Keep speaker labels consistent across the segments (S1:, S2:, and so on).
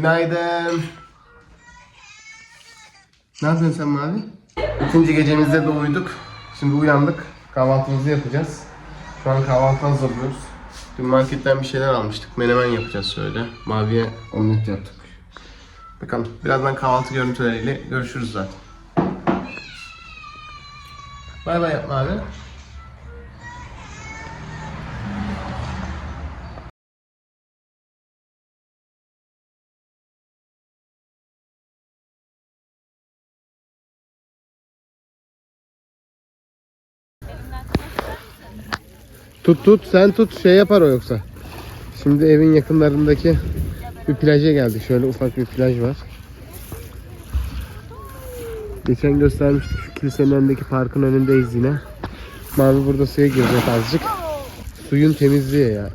S1: Günaydın. Ne sen Mavi? İkinci gecemizde de uyuduk. Şimdi uyandık. Kahvaltımızı yapacağız. Şu an kahvaltı hazırlıyoruz. Dün marketten bir şeyler almıştık. Menemen yapacağız şöyle. Maviye omlet yaptık. Bakalım. Birazdan kahvaltı görüntüleriyle görüşürüz zaten. Bay bay yap Mavi. Tut tut sen tut şey yapar o yoksa. Şimdi evin yakınlarındaki bir plaja geldik. Şöyle ufak bir plaj var. Geçen göstermiştik şu kilisenin önündeki parkın önündeyiz yine. Mavi burada suya girecek azıcık. Suyun temizliği ya.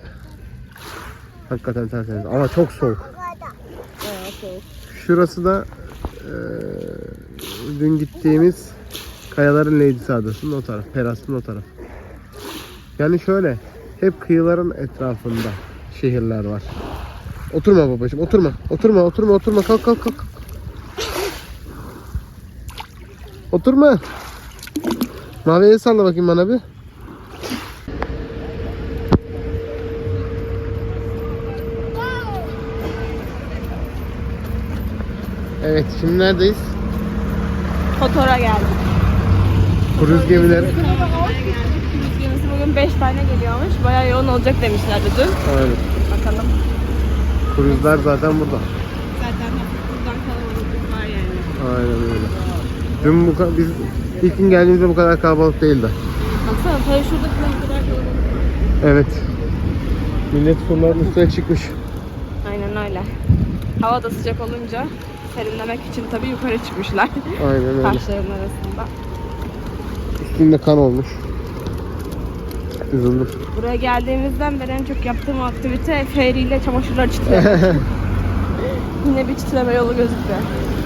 S1: Hakikaten tertemiz ama çok soğuk. Şurası da eee, dün gittiğimiz Kayaların Lady'si adasının o taraf, Peras'ın o taraf. Yani şöyle, hep kıyıların etrafında şehirler var. Oturma babacığım, oturma. Oturma, oturma, oturma. Kalk, kalk, kalk. Oturma. Mavi el salla bakayım bana bir. Evet, şimdi neredeyiz?
S2: Kotor'a geldik.
S1: Kruz gemileri.
S2: Bugün 5 tane geliyormuş. Bayağı yoğun olacak demişlerdi dün.
S1: Aynen.
S2: Bakalım.
S1: Kruzlar zaten burada.
S2: Zaten buradan kalabalık var yani.
S1: Aynen öyle. Dün bu ka- biz ilk gün geldiğimizde bu kadar kalabalık değildi.
S2: Baksana tabii şurada kadar kalabalık.
S1: Evet. Millet surların üstüne çıkmış.
S2: Aynen öyle. Hava da sıcak olunca serinlemek için tabii yukarı çıkmışlar.
S1: Aynen öyle.
S2: Taşların arasında.
S1: Üstünde kan olmuş. Üzüldüm.
S2: Buraya geldiğimizden beri en çok yaptığım aktivite feriyle çamaşırları çitlemek. Yine bir çitleme yolu gözüktü.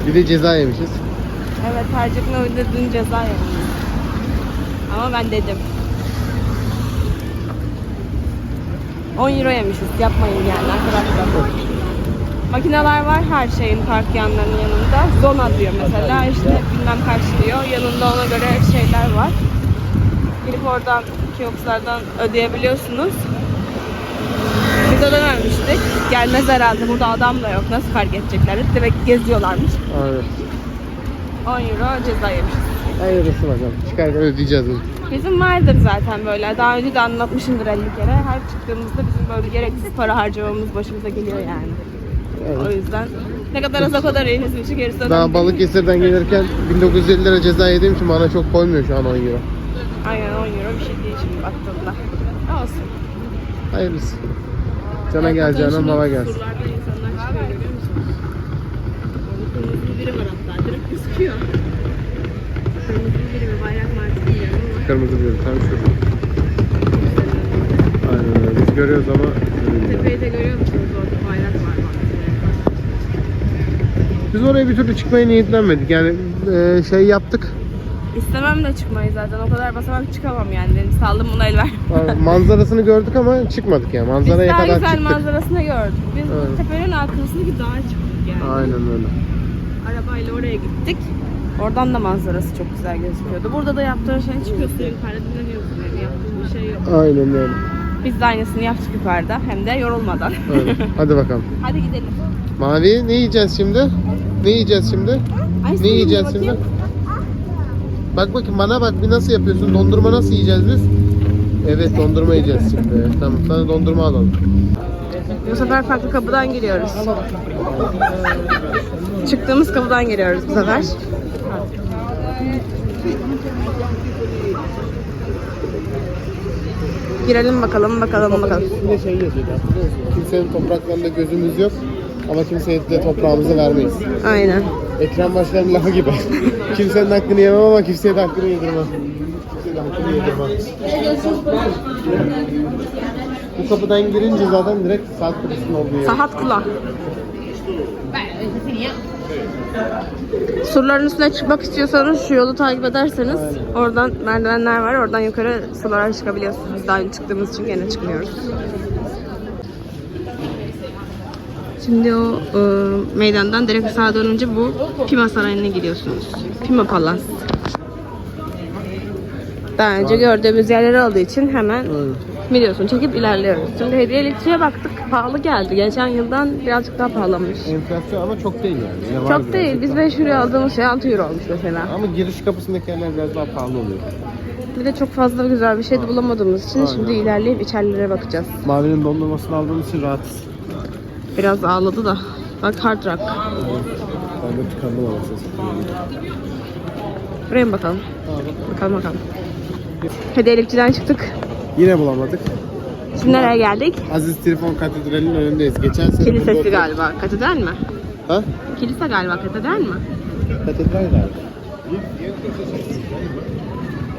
S1: Bir de ceza yemişiz.
S2: Evet Tercih Novi'de dün ceza yedim. Ama ben dedim. 10 euro yemişiz. Yapmayın yani arkadaşlar. Makineler var her şeyin park yanlarının yanında. Zona diyor mesela işte bilmem kaç diyor. Yanında ona göre şeyler var. Girip oradan kiosklardan ödeyebiliyorsunuz. Biz ödememiştik. Gelmez herhalde. Burada adam da yok. Nasıl fark edecekler? Demek geziyorlarmış.
S1: Aynen.
S2: 10 euro ceza yemişiz.
S1: Hayırlısı bakalım. Çıkarken ödeyeceğiz bunu.
S2: Bizim vardır zaten böyle. Daha önce de anlatmışımdır 50 kere. Her çıktığımızda bizim böyle gereksiz para harcamamız başımıza geliyor yani. O
S1: Evet.
S2: yüzden ne kadar az o kadar bizim için gerisi önemli
S1: Daha
S2: değil.
S1: Balıkesir'den gelirken 1950 lira ceza yediğim için bana çok koymuyor şu an 10 euro.
S2: Aynen 10 euro bir şey değil şimdi baktığımda. Olsun.
S1: Hayırlısı. Cana geleceğine mala gelsin.
S2: Surlardan insanlar çıkıyor görüyor musun? Orada kırmızı biri var hatta. Direkt gözüküyor. Kırmızı biri mi bayrak bilmiyorum ama.
S1: Kırmızı bir tam şurada. Aynen öyle. Biz görüyoruz ama
S2: Tepeyi de görüyor musunuz? Orada bayrak var
S1: biz oraya bir türlü çıkmaya niyetlenmedik. Yani e, şey yaptık.
S2: İstemem de çıkmayı zaten. O kadar basamak çıkamam yani. Benim sağlığım buna el ver.
S1: Manzarasını gördük ama çıkmadık yani.
S2: Biz
S1: Manzaraya
S2: daha
S1: kadar
S2: güzel
S1: çıktık.
S2: manzarasını gördük. Biz
S1: Evet.
S2: tepenin arkasındaki dağa çıktık yani.
S1: Aynen öyle.
S2: Arabayla oraya gittik. Oradan da manzarası çok güzel gözüküyordu. Burada da yaptığın şey çıkıyorsun yukarıda dinleniyorsun yani yaptığın bir şey yok.
S1: Aynen öyle.
S2: Biz de aynısını yaptık yukarıda hem de yorulmadan.
S1: Öyle. Hadi bakalım.
S2: Hadi gidelim.
S1: Mavi ne yiyeceğiz şimdi? Ne yiyeceğiz şimdi?
S2: Ay,
S1: Ne yiyeceğiz
S2: bakayım.
S1: şimdi? Bak bakayım bana bak bir nasıl yapıyorsun? Dondurma nasıl yiyeceğiz biz? Evet dondurma yiyeceğiz şimdi. Tamam sana dondurma alalım.
S2: Bu sefer farklı kapıdan giriyoruz. Çıktığımız kapıdan giriyoruz bu sefer. Girelim bakalım bakalım bakalım.
S1: Üstünde şey yazıyor? Kimsenin topraklarında gözümüz yok ama kimseye de toprağımızı vermeyiz.
S2: Aynen.
S1: Ekrem Başkan'ın lafı gibi. Kimsenin hakkını yemem ama kimseye de hakkını yedirmem. Kimseye de hakkını yedirmem. Bu kapıdan girince zaten direkt saat kulesinin olduğu yer.
S2: Sahat kula. Surların üstüne çıkmak istiyorsanız şu yolu takip ederseniz oradan merdivenler var. Oradan yukarı sulara çıkabiliyorsunuz. Daha önce çıktığımız için gene çıkmıyoruz. Şimdi o e, meydandan direkt sağa dönünce bu Pima Sarayı'na gidiyorsunuz. Pima Palace. Daha önce gördüğümüz yerler olduğu için hemen biliyorsun çekip ilerliyoruz. Şimdi hediyelikçiye baktık. Pahalı geldi. Geçen yıldan birazcık daha pahalanmış.
S1: Enflasyon ama çok değil yani. Yine var
S2: Çok
S1: biraz.
S2: değil. Biz 5 euro aldığımız şey 6 euro olmuş mesela.
S1: Ama giriş kapısındaki yerler biraz daha pahalı oluyor.
S2: Bir de çok fazla güzel bir şey de bulamadığımız için şimdi ilerleyip içerilere bakacağız.
S1: Mavinin dondurmasını aldığımız için rahatız.
S2: Biraz ağladı da. Bak Hard Rock.
S1: Ben de tıkandım anasını satayım.
S2: Buraya mı bakalım? Bakalım bakalım. Hediyelikçiden çıktık.
S1: Yine bulamadık.
S2: Şimdi nereye geldik?
S1: Aziz Trifon Katedrali'nin önündeyiz. Geçen sene
S2: Kilisesi
S1: burada-
S2: galiba. Katedral mi?
S1: Ha?
S2: Kilise galiba. Katedral mi?
S1: Katedral galiba.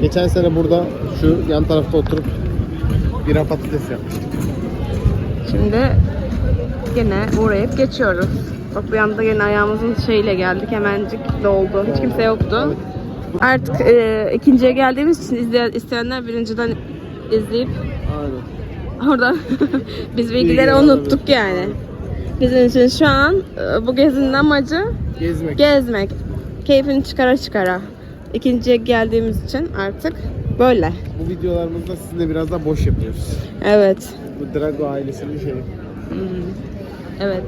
S1: Geçen sene burada şu yan tarafta oturup bira patates yapmıştık.
S2: Şimdi gene uğrayıp geçiyoruz. Bak bu yanda gene ayağımızın şeyiyle geldik. Hemencik doldu. Hiç kimse yoktu. Artık e, ikinciye geldiğimiz için izleyen, isteyenler birinciden izleyip
S1: Aynen.
S2: Orada biz bilgileri unuttuk yani. Bizim için şu an e, bu gezinin amacı
S1: Gezmek.
S2: gezmek. Keyfini çıkara çıkara. İkinciye geldiğimiz için artık böyle.
S1: Bu videolarımızda sizinle biraz daha boş yapıyoruz.
S2: Evet.
S1: Bu Drago ailesinin şeyi.
S2: Evet.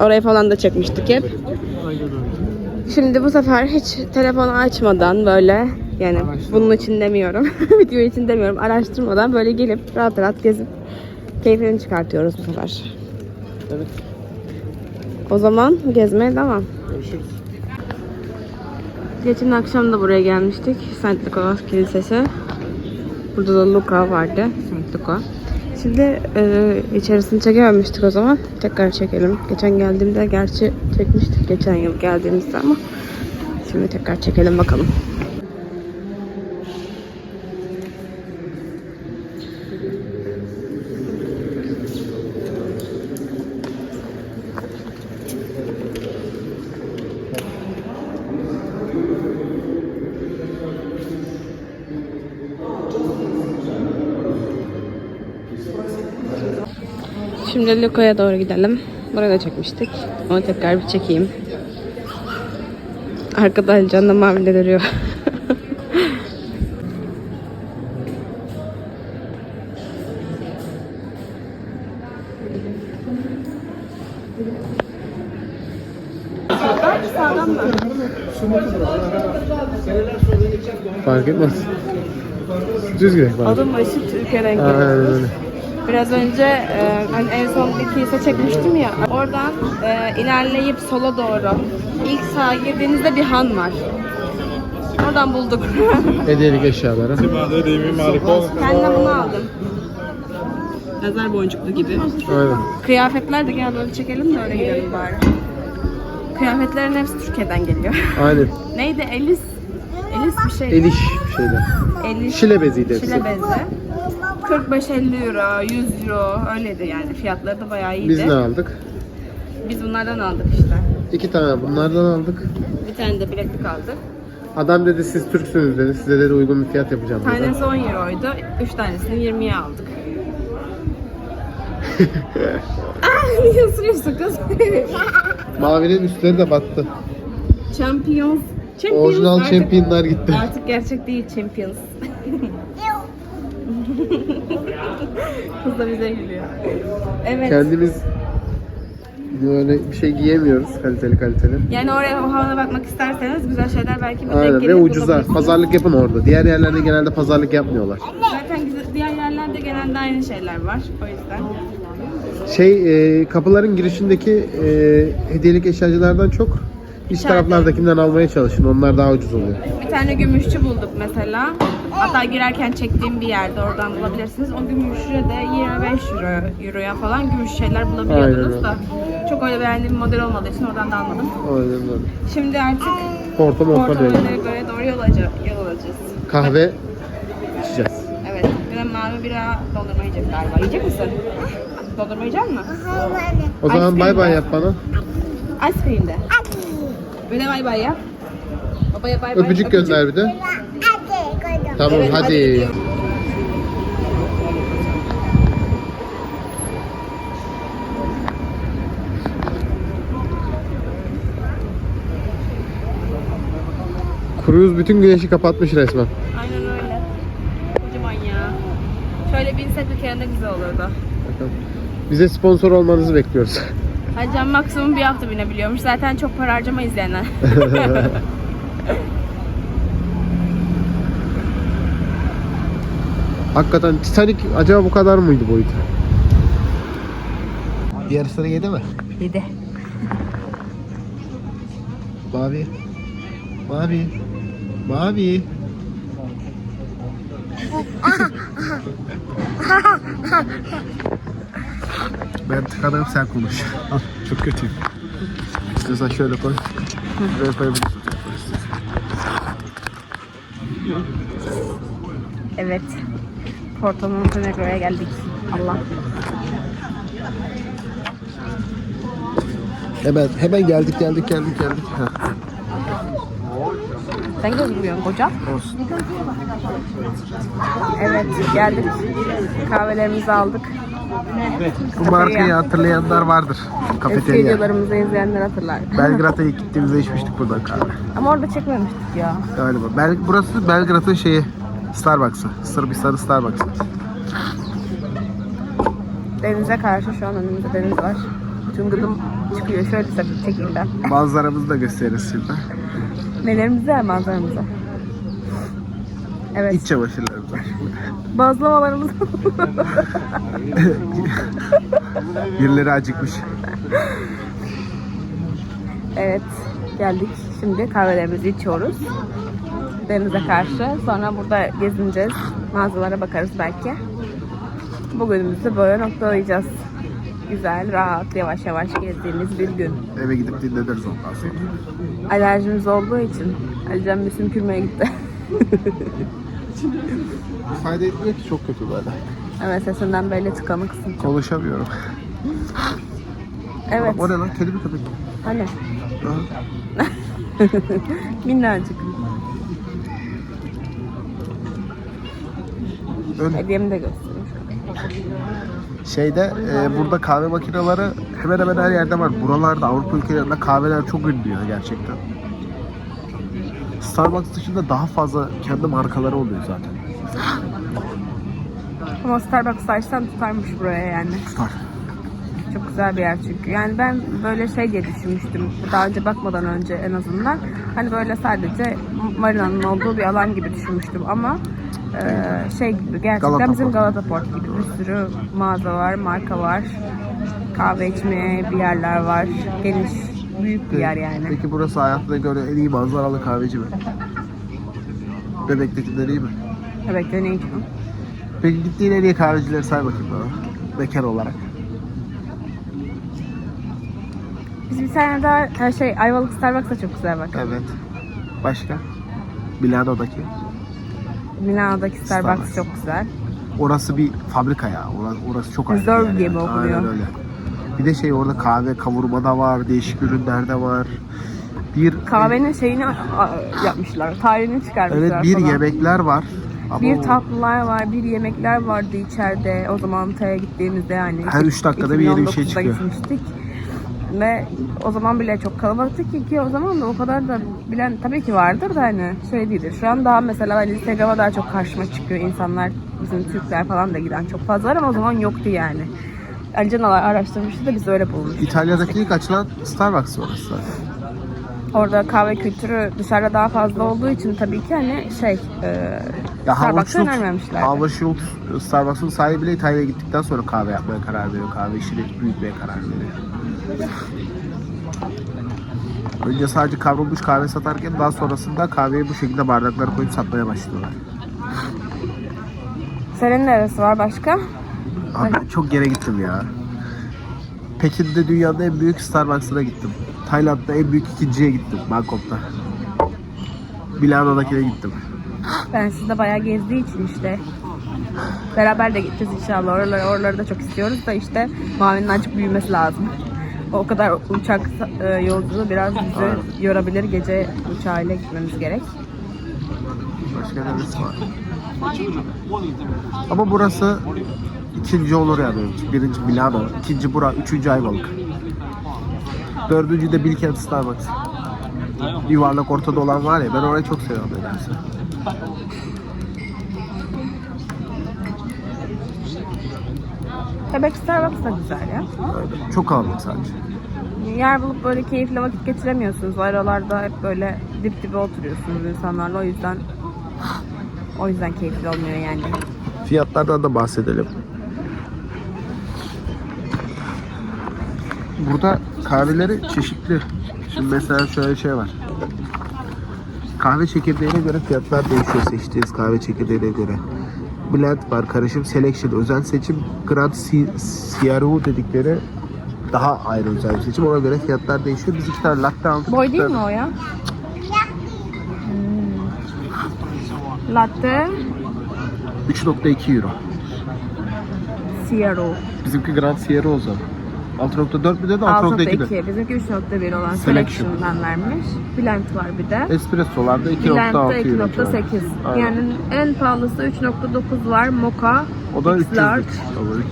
S2: Orayı falan da çekmiştik hep. Şimdi bu sefer hiç telefonu açmadan böyle yani bunun için demiyorum. Video için demiyorum. Araştırmadan böyle gelip rahat rahat gezip keyfini çıkartıyoruz bu sefer.
S1: Evet.
S2: O zaman gezmeye devam.
S1: Görüşürüz.
S2: Geçen akşam da buraya gelmiştik. Saint Nicholas Kilisesi. Burada da Luca vardı. Saint Luca. Şimdi e, içerisini çekememiştik o zaman. Tekrar çekelim. Geçen geldiğimde gerçi çekmiştik geçen yıl geldiğimizde ama şimdi tekrar çekelim bakalım. Şimdi Luca'ya doğru gidelim. Buraya da çekmiştik. Onu tekrar bir çekeyim. Arkada Ali Can da mavide duruyor.
S1: Fark etmez. Düz gidelim.
S2: Adım başı Türkiye rengi.
S1: Aynen öyle.
S2: Biraz önce e, hani en son bir kilise çekmiştim ya. Oradan e, ilerleyip sola doğru. İlk sağa girdiğinizde bir han var. Oradan bulduk.
S1: Hediyelik eşyaları.
S2: Kendim bunu aldım. Nazar boncuklu gibi.
S1: Aynen.
S2: Kıyafetler de gel böyle çekelim de öyle gidelim bari. Kıyafetlerin hepsi Türkiye'den geliyor.
S1: Aynen.
S2: Neydi? Elis. Elis bir şey.
S1: El iş bir şeyler.
S2: Elis.
S1: Şile beziydi hepsi.
S2: Şile bezi. 45-50 euro, 100 euro öyleydi yani. Fiyatları da bayağı iyiydi.
S1: Biz ne aldık?
S2: Biz bunlardan aldık işte.
S1: İki tane bunlardan aldık.
S2: Bir tane de bileklik aldık.
S1: Adam dedi siz Türksünüz dedi. Size dedi uygun bir fiyat yapacağım dedi.
S2: Tanesi 10 euroydu. 3 tanesini 20'ye aldık. ah niye ısırıyorsun kız?
S1: Mavinin üstleri de battı.
S2: Champions. Champions
S1: Orijinal
S2: artık-
S1: championlar gitti.
S2: Artık gerçek değil Champions. Kız da bize gülüyor. Evet.
S1: Kendimiz böyle bir şey giyemiyoruz kaliteli kaliteli.
S2: Yani oraya o havana bakmak isterseniz güzel şeyler belki bir
S1: Aynen ve ucuza. Pazarlık yapın orada. Diğer yerlerde genelde pazarlık yapmıyorlar.
S2: Zaten güzel, diğer yerlerde genelde aynı şeyler var. O yüzden.
S1: Şey e, kapıların girişindeki e, hediyelik eşyacılardan çok iç taraflardakinden almaya çalışın. Onlar daha ucuz oluyor.
S2: Bir tane gümüşçü bulduk mesela. Hatta girerken çektiğim bir yerde oradan bulabilirsiniz. O gümüşçü de 25 euro, euroya falan gümüş şeyler bulabiliyordunuz
S1: Aynen
S2: da. Çok öyle beğendiğim model olmadığı için oradan da almadım.
S1: Aynen öyle.
S2: Şimdi artık
S1: Porto
S2: Porto
S1: diyor.
S2: göre doğru yol alacağız. Yol alacağız.
S1: Kahve içeceğiz.
S2: Evet. Bir de mavi bira dondurma yiyecek galiba. Yiyecek misin? Dondurma yiyecek misin?
S1: O zaman bay bay yap bana.
S2: Ice cream Öyle bay bay ya. Babaya bay bay.
S1: Öpücük gönder bir de. Tamam
S2: Evet, hadi.
S1: hadi. Cruise bütün güneşi kapatmış resmen.
S2: Aynen öyle. Kocaman ya. Şöyle binsek bir kere ne güzel olurdu. Bakalım.
S1: Bize sponsor olmanızı bekliyoruz.
S2: Haccan maksimum bir hafta binebiliyormuş. Zaten çok para harcamayız yani.
S1: Hakikaten Titanic acaba bu kadar mıydı boyutu? Yarısını yedi mi?
S2: Yedi.
S1: Mavi. Mavi. Mavi. Ben tıkanırım sen konuş. Al, çok kötüyüm. İstiyorsan şöyle koy. Buraya koyabilirsin.
S2: Evet. Porto Montenegro'ya geldik. Allah.
S1: Hemen, hemen geldik geldik geldik geldik. Heh,
S2: Sen gözükmüyorsun koca.
S1: olsun.
S2: Evet geldik. Kahvelerimizi aldık.
S1: Bu markayı hatırlayanlar vardır.
S2: Eski
S1: Kafeterya.
S2: videolarımızı izleyenler hatırlar.
S1: Belgrad'a ilk gittiğimizde içmiştik buradan kahve.
S2: Ama orada çekmemiştik ya.
S1: Galiba. Bel burası Belgrad'ın şeyi. Starbucks'ı. Sırbistan'ın Starbucks'ı.
S2: Denize karşı şu an önümüzde deniz var. Bütün gıdım çıkıyor şöyle bir şekilde.
S1: Manzaramızı da gösteririz şimdi.
S2: Nelerimize manzaramıza. Evet.
S1: İç çamaşırlarımız var.
S2: Bazlamalarımız.
S1: Birileri acıkmış.
S2: evet. Geldik. Şimdi kahvelerimizi içiyoruz. Denize karşı. Sonra burada gezineceğiz. Mağazalara bakarız belki. Bugünümüzü böyle noktalayacağız. Güzel, rahat, yavaş yavaş gezdiğimiz bir gün.
S1: Eve gidip dinleniriz ondan sonra.
S2: Alerjimiz olduğu için Alican bir sümkürmeye gitti.
S1: Fayda etmiyor ki çok kötü böyle.
S2: evet sesinden belli tıkanıksın.
S1: Konuşamıyorum.
S2: Evet.
S1: O ne lan? Kedi mi köpek?
S2: Hani
S1: Ha?
S2: minnacık.
S1: Ön,
S2: Hediyemi de göstereyim.
S1: şeyde e, burada kahve makineleri hemen hemen her yerde var. Buralarda Avrupa ülkelerinde kahveler çok ünlü ya gerçekten. Starbucks dışında daha fazla kendi markaları oluyor zaten.
S2: Ama Starbucks açsam tutarmış buraya yani.
S1: Tutar.
S2: Çok güzel bir yer çünkü. Yani ben böyle şey diye düşünmüştüm. Daha önce bakmadan önce en azından. Hani böyle sadece marinanın olduğu bir alan gibi düşünmüştüm ama e, şey gibi gerçekten
S1: Galata
S2: bizim. Galata Port gibi bir sürü mağaza var, marka var. Kahve içmeye bir yerler var. Geniş, büyük bir yer yani.
S1: Peki burası hayatına göre en iyi manzaralı kahveci mi? Bebektekiler iyi mi?
S2: Evet deneyim.
S1: Peki gittiğin en iyi kahvecileri say bakayım bana. Bekar olarak.
S2: Biz bir tane daha ha, şey Ayvalık Starbucks da çok güzel bak.
S1: Evet. Başka? Milano'daki.
S2: Milano'daki Starbucks,
S1: Starbucks.
S2: çok güzel.
S1: Orası bir fabrika ya. Orası, orası çok ayrı.
S2: gibi
S1: yani.
S2: okunuyor.
S1: Aynen öyle. Bir de şey orada kahve kavurma da var, değişik ürünler de var. Bir
S2: Kahvenin şeyini a, yapmışlar. Tarihini çıkarmışlar
S1: Evet bir
S2: falan.
S1: yemekler var. Ama
S2: Bir
S1: o-
S2: tatlılar var, bir yemekler vardı içeride. O zaman Antalya'ya gittiğimizde yani.
S1: Her üç dakikada bir yeni bir şey
S2: 2019'da
S1: çıkıyor.
S2: gitmiştik. Ve o zaman bile çok kalabalıktı ki, ki o zaman da o kadar da bilen tabii ki vardır da hani şey değildir. Şu an daha mesela hani Instagram'a daha çok karşıma çıkıyor insanlar. Bizim Türkler falan da giden çok fazla var ama o zaman yoktu yani. Alican araştırmıştı da biz öyle bulmuştuk.
S1: İtalya'daki ilk açılan Starbucks orası zaten.
S2: Orada kahve kültürü dışarıda daha fazla olduğu için tabii ki hani şey e,
S1: Ya Schultz,
S2: önermemişler.
S1: Howard Schultz, Starbucks'ın sahibi bile İtalya'ya gittikten sonra kahve yapmaya karar veriyor. Kahve işini büyütmeye karar veriyor. Önce sadece kavrulmuş kahve satarken daha sonrasında kahveyi bu şekilde bardaklara koyup satmaya başlıyorlar.
S2: Senin neresi var başka?
S1: Abi çok yere gittim ya. Pekin'de dünyanın en büyük Starbucks'ına gittim. Tayland'da en büyük ikinciye gittim Bangkok'ta. Milano'dakine gittim.
S2: Ben sizde bayağı gezdiği için işte. Beraber de gideceğiz inşallah. Oraları, oraları da çok istiyoruz da işte Mavi'nin azıcık büyümesi lazım. O kadar uçak e, yolculuğu biraz bizi yorabilir. Gece uçağıyla gitmemiz gerek.
S1: Başka neresi var? Ama burası ikinci olur yani. Birinci Milano, ikinci bura, üçüncü Ayvalık. Dördüncü de Bilkent Starbucks. yuvarlak ortada olan var ya ben orayı çok seviyorum nedense.
S2: Bebek Starbucks da güzel ya.
S1: Aynen. Çok kalabalık sadece.
S2: Yer bulup böyle keyifli vakit geçiremiyorsunuz. Aralarda hep böyle dip dibe oturuyorsunuz insanlarla. O yüzden o yüzden keyifli olmuyor yani.
S1: Fiyatlardan da bahsedelim. Burada kahveleri çeşitli. Şimdi mesela şöyle şey var. Kahve çekirdeğine göre fiyatlar değişiyor seçtiğiniz kahve çekirdeğine göre. Blend var, karışım, selection, özel seçim, Grand C- CRO dedikleri daha ayrı özel bir seçim. Ona göre fiyatlar değişiyor. Biz iki tane latte aldık.
S2: Boy değil mi o ya? Hmm. Latte
S1: 3.2 euro.
S2: Sierra.
S1: Bizimki Grand Sierra o zaman. 6.4 bir de 6.2 de.
S2: 6.2. Bizimki 3.1 olan
S1: Selection.
S2: Selection'dan vermiş. Blend var bir de.
S1: Espressolarda 2.6
S2: Blend'de
S1: euro.
S2: 2.8.
S1: Aynen.
S2: Yani en pahalısı 3.9 var. Mocha.
S1: O da
S2: X
S1: 300
S2: large.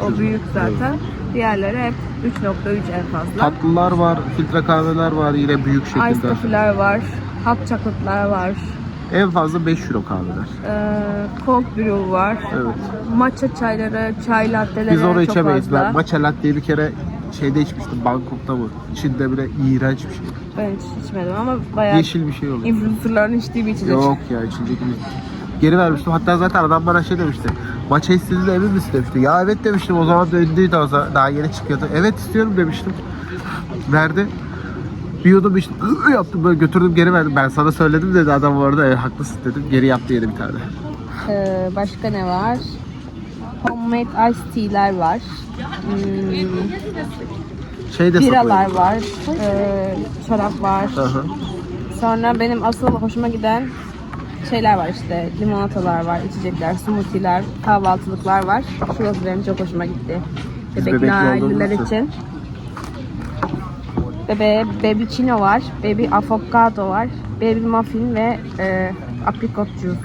S1: O,
S2: O büyük zaten. Diğerleri hep 3.3 en fazla.
S1: Tatlılar var, filtre kahveler var yine büyük
S2: Ice
S1: şekilde.
S2: coffee'ler var. Hot chocolate'lar var.
S1: En fazla 5 euro kahveler.
S2: Ee, cold brew var.
S1: Evet.
S2: Matcha çayları, çay latteleri
S1: Biz onu
S2: çok
S1: içemeyiz.
S2: fazla.
S1: Ben matcha latte'yi bir kere şeyde içmiştim, Bangkok'ta mı? İçinde bile iğrenç bir şey.
S2: Ben hiç içmedim ama bayağı
S1: Yeşil bir şey oluyor.
S2: influencerların içtiği bir içecek.
S1: Yok ya içecek bir Geri vermiştim. Hatta zaten adam bana şey demişti. Maça istediğinde emin misin demişti. Ya evet demiştim. O zaman döndüydü o zaman. Daha yeni çıkıyordu. Evet istiyorum demiştim. Verdi. Bir yudum içtim. Iı yaptım böyle götürdüm geri verdim. Ben sana söyledim dedi adam bu arada. E, haklısın dedim. Geri yaptı yeni bir tane.
S2: Ee, başka ne var? Homemade iced tea'ler var. Hmm,
S1: Şey de
S2: biralar
S1: satılıyor.
S2: var. Ee, çorap var.
S1: Hı hı.
S2: Sonra benim asıl hoşuma giden şeyler var işte. Limonatalar var, içecekler, smoothie'ler, kahvaltılıklar var. Şurası benim çok hoşuma gitti.
S1: Biz
S2: Bebekli
S1: bebekli
S2: aileler
S1: olduğumuz için.
S2: için. Bebe, baby chino var, baby avokado var, baby muffin ve e, aprikot juice.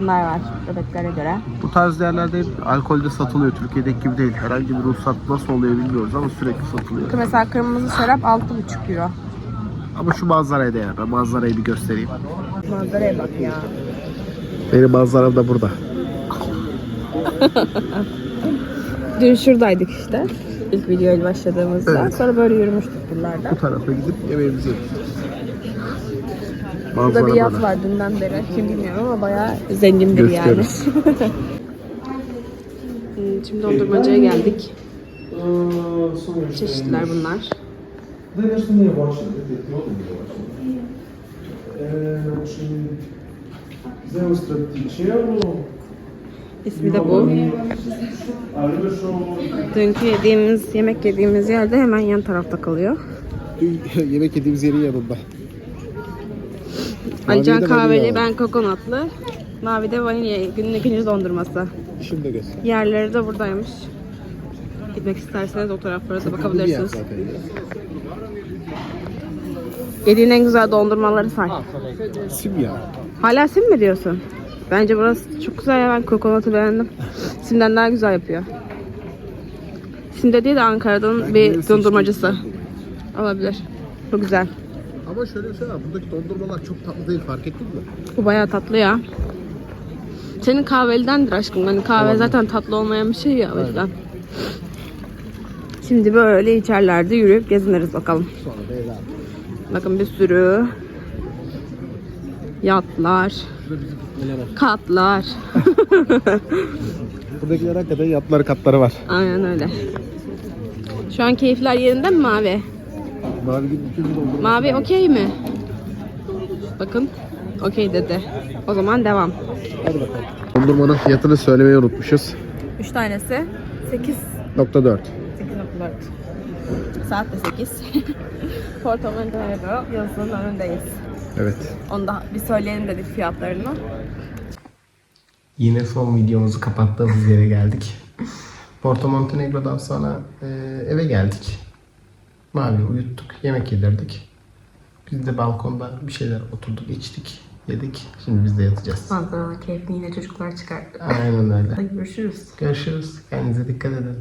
S2: Bunlar var bebeklere göre.
S1: Bu tarz yerlerde hep alkolde satılıyor. Türkiye'deki gibi değil. Herhangi bir ruhsat nasıl oluyor bilmiyoruz ama sürekli satılıyor.
S2: Mesela kırmızı şarap 6,5 euro.
S1: Ama şu manzaraya değer. Ben manzarayı bir göstereyim.
S2: Manzaraya bak ya.
S1: Benim manzaram da burada.
S2: Dün şuradaydık işte. İlk videoya başladığımızda.
S1: Evet.
S2: Sonra böyle yürümüştük buralarda.
S1: Bu tarafa gidip yemeğimizi
S2: Burada bir yat var dünden beri. Kim bilmiyorum ama bayağı zengindir yani.
S1: Gösteririz.
S2: Hmm, Şimdi dondurmacıya geldik. Çeşitler bunlar. İsmi de bu. Dünkü yediğimiz, yemek yediğimiz yerde hemen yan tarafta kalıyor.
S1: Yemek yediğimiz yerin yanında.
S2: Alican
S1: de
S2: kahveli,
S1: vanilya var.
S2: ben kokonatlı. Mavi de vanilya, günün ikinci dondurması.
S1: Şimdi göster.
S2: Yerleri de buradaymış. Gitmek isterseniz o taraflara da bakabilirsiniz. Yediğin en güzel dondurmaları say.
S1: Sim ya.
S2: Hala sim mi diyorsun? Bence burası çok güzel ya ben kokonatı beğendim. Simden daha güzel yapıyor. Simde değil de Ankara'dan
S1: Ben
S2: bir dondurmacısı. Olabilir. Çok güzel.
S1: Ama şöyle bir şey var. Buradaki dondurmalar çok tatlı değil fark ettin mi?
S2: Bu bayağı tatlı ya. Senin kahvelidendir aşkım. Hani kahve zaten tatlı olmayan bir şey ya o yüzden. Şimdi böyle içerlerde yürüyüp geziniriz bakalım.
S1: Sonra.
S2: Bakın bir sürü yatlar,
S1: Şurada bizim neler var.
S2: katlar.
S1: Buradakiler hakikaten yatları katları var.
S2: Aynen öyle. Şu an keyifler yerinde mi Mavi?
S1: Mavi gibi bütün bir dondurma.
S2: Mavi okey mi? Bakın okey dedi. O zaman devam.
S1: Hadi bakalım. Dondurmanın fiyatını söylemeyi unutmuşuz.
S2: 3 tanesi 8
S1: Nokta 4.
S2: 8.4 Saat de 8 Portomontone'de yazının önündeyiz.
S1: Evet.
S2: Onu da bir söyleyelim dedik fiyatlarını.
S1: Yine son videomuzu kapattığımız yere geldik. Porto Montenegro'dan sonra e, eve geldik. Mavi uyuttuk, yemek yedirdik. Biz de balkonda bir şeyler oturduk, içtik, yedik. Şimdi biz de yatacağız.
S2: Manzaralı keyifli yine çocuklar çıkarttı.
S1: Aynen öyle.
S2: Hadi görüşürüz.
S1: Görüşürüz. Kendinize dikkat edin.